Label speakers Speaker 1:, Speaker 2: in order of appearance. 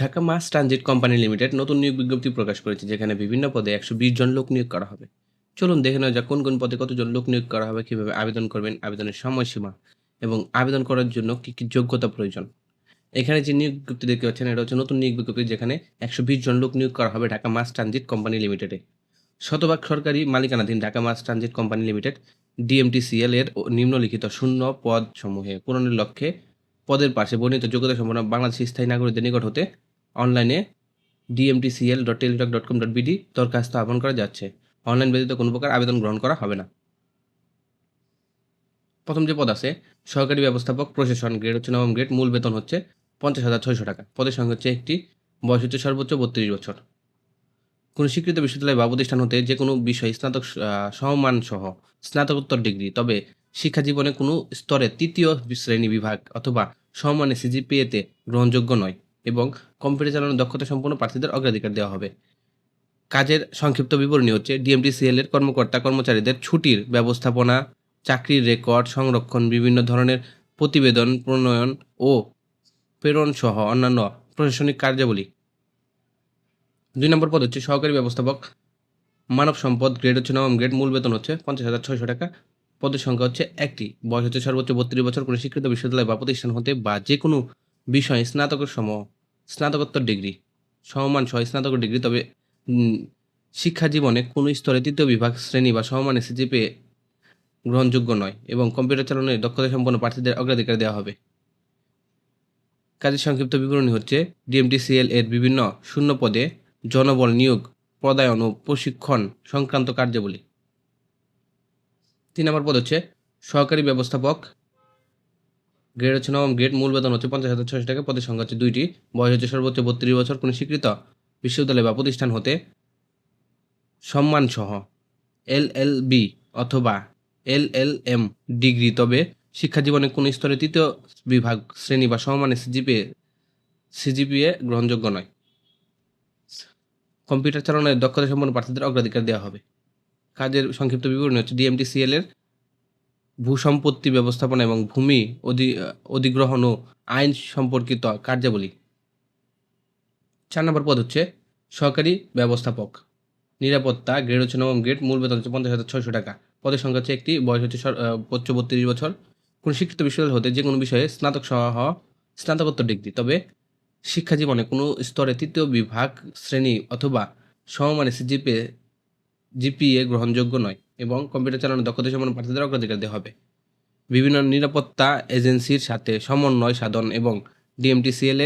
Speaker 1: Dhaka mass transit company limited নতুন নিয়োগ বিজ্ঞপ্তি প্রকাশ করেছে, যেখানে বিভিন্ন পদে একশো বিশ জন লোক নিয়োগ করা হবে। চলুন দেখে নেওয়া যাক কোন কোন পদে কতজন লোক নিয়োগ করা হবে, কীভাবে আবেদন করবেন, আবেদনের সময়সীমা এবং আবেদন করার জন্য কি কী যোগ্যতা প্রয়োজন। এখানে যে নিয়োগ বিজ্ঞপ্তি দেখতে পাচ্ছেন, এটা হচ্ছে নতুন নিয়োগ বিজ্ঞপ্তি, যেখানে একশো বিশ জন লোক নিয়োগ করা হবে ঢাকা মাস ট্রানজিট কোম্পানি লিমিটেডে শতভাগ সরকারি মালিকানাধীন Dhaka mass transit company limited, DMTCL এর নিম্নলিখিত শূন্য পদ সমূহে পূরণের লক্ষ্যে পদের পাশে বর্ণিত যোগ্যতা সম্পন্ন বাংলাদেশ স্থায়ী নাগরিকদের নিকট হতে অনলাইনে DMTCL dot Teletalk dot com dot BD দরখাস্ত আহ্বান করা যাচ্ছে। অনলাইন ব্যতীত কোনো প্রকার আবেদন গ্রহণ করা হবে না। প্রথম যে পদ আছে, সহকারী ব্যবস্থাপক প্রশাসন গ্রেড হচ্ছে নবম গ্রেড মূল বেতন হচ্ছে পঞ্চাশ হাজার ছয়শো টাকা। পদের সংখ্যা হচ্ছে একটি, বয়স হচ্ছে সর্বোচ্চ বত্রিশ বছর। কোনো স্বীকৃত বিশ্ববিদ্যালয় বা প্রতিষ্ঠান হতে যে কোনো বিষয় স্নাতক সমমান সহ স্নাতকোত্তর ডিগ্রি, তবে শিক্ষা জীবনে কোনো স্তরে তৃতীয় শ্রেণি বিভাগ অথবা সমমানে সিজিপিএতে গ্রহণযোগ্য নয়। এবং কম্পিউটার চালানোর দক্ষতা সম্পন্ন প্রার্থীদের অগ্রাধিকার দেওয়া হবে। কাজের সংক্ষিপ্ত বিবরণী হচ্ছে ডিএমটিসিএল এর কর্মকর্তা কর্মচারীদের ছুটির ব্যবস্থাপনা, চাকরির রেকর্ড, সংরক্ষণ, বিভিন্ন ধরনের প্রতিবেদন, প্রণয়ন ও প্রেরণ সহ অন্যান্য প্রশাসনিক কার্যাবলী। দুই নম্বর পদ হচ্ছে, সহকারী ব্যবস্থাপক, মানব সম্পদ গ্রেড হচ্ছে নবম গ্রেড, মূল বেতন হচ্ছে পঞ্চাশ হাজার ছয়শো টাকা। পদের সংখ্যা হচ্ছে একটি। বয়স হচ্ছে সর্বোচ্চ বত্রিশ বছর, কোনো স্বীকৃত বিশ্ববিদ্যালয় বা প্রতিষ্ঠান হতে বা যে কোনো বিষয়ে স্নাতকের সম স্নাতকোত্তর ডিগ্রি। সমমান সহ স্নাতক ডিগ্রি, তবে শিক্ষা জীবনে কোনো স্তরে তৃতীয় বিভাগ শ্রেণি বা সমমানে সিজিপি গ্রহণযোগ্য নয় এবং কম্পিউটার চালনায় দক্ষতা সম্পন্ন প্রার্থীদের অগ্রাধিকার দেওয়া হবে। কাজের সংক্ষিপ্ত বিবরণী হচ্ছে, ডিএমটিসিএল এর বিভিন্ন শূন্য পদে জনবল নিয়োগ, পদায়ন ও প্রশিক্ষণ সংক্রান্ত কার্যাবলী। তিন নম্বর পদ হচ্ছে, সহকারী ব্যবস্থাপক গ্রেড হচ্ছে নবম গ্রেড মূল বেতন হচ্ছে পঞ্চাশ হাজার ছয়শো টাকা। পদের সংখ্যা হচ্ছে দুইটি। বয়স হচ্ছে সর্বোচ্চ বত্রিশ বছর, কোনো স্বীকৃত বিশ্ববিদ্যালয় বা প্রতিষ্ঠান হতে সম্মান সহ এল এল বি অথবা এল এল এম ডিগ্রি। তবে শিক্ষা জীবনে কোনো স্তরে তৃতীয় বিভাগ, শ্রেণি বা সমমানে সিজিপিএ সিজিপিএ গ্রহণযোগ্য নয়। কম্পিউটার চালনায় দক্ষতা সম্পন্ন প্রার্থীদের অগ্রাধিকার দেওয়া হবে। কাজের সংক্ষিপ্ত বিবরণী হচ্ছে ডিএমটিসিএল এর ভূসম্পত্তি ব্যবস্থাপনা এবং ভূমি অধি- অধিগ্রহণ ও আইন সম্পর্কিত কার্যাবলী। চার নম্বর পদ হচ্ছে সহকারী ব্যবস্থাপক। নিরাপত্তা গ্রেড হচ্ছে নবম গ্রেড, মূল বেতন হচ্ছে পঞ্চাশ হাজার ছয়শো টাকা। পদের সংখ্যা হচ্ছে একটি, বয়স হচ্ছে পঁচিশ বত্রিশ বছর। কোনো শিক্ষিত বিশ্ববিদ্যালয় হতে যে কোনো বিষয়ে স্নাতক সহ স্নাতকোত্তর ডিগ্রি। তবে শিক্ষা জীবনে কোনো স্তরে তৃতীয় বিভাগ, শ্রেণি অথবা সমমানে সিজিপিএ জিপিএ গ্রহণযোগ্য নয়। এবং কম্পিউটার চালানোর দক্ষতা সম্পন্ন প্রার্থীদের অগ্রাধিকার দেওয়া হবে। বিভিন্ন নিরাপত্তা এজেন্সির সাথে সমন্বয় সাধন এবং ডিএমটিসিএল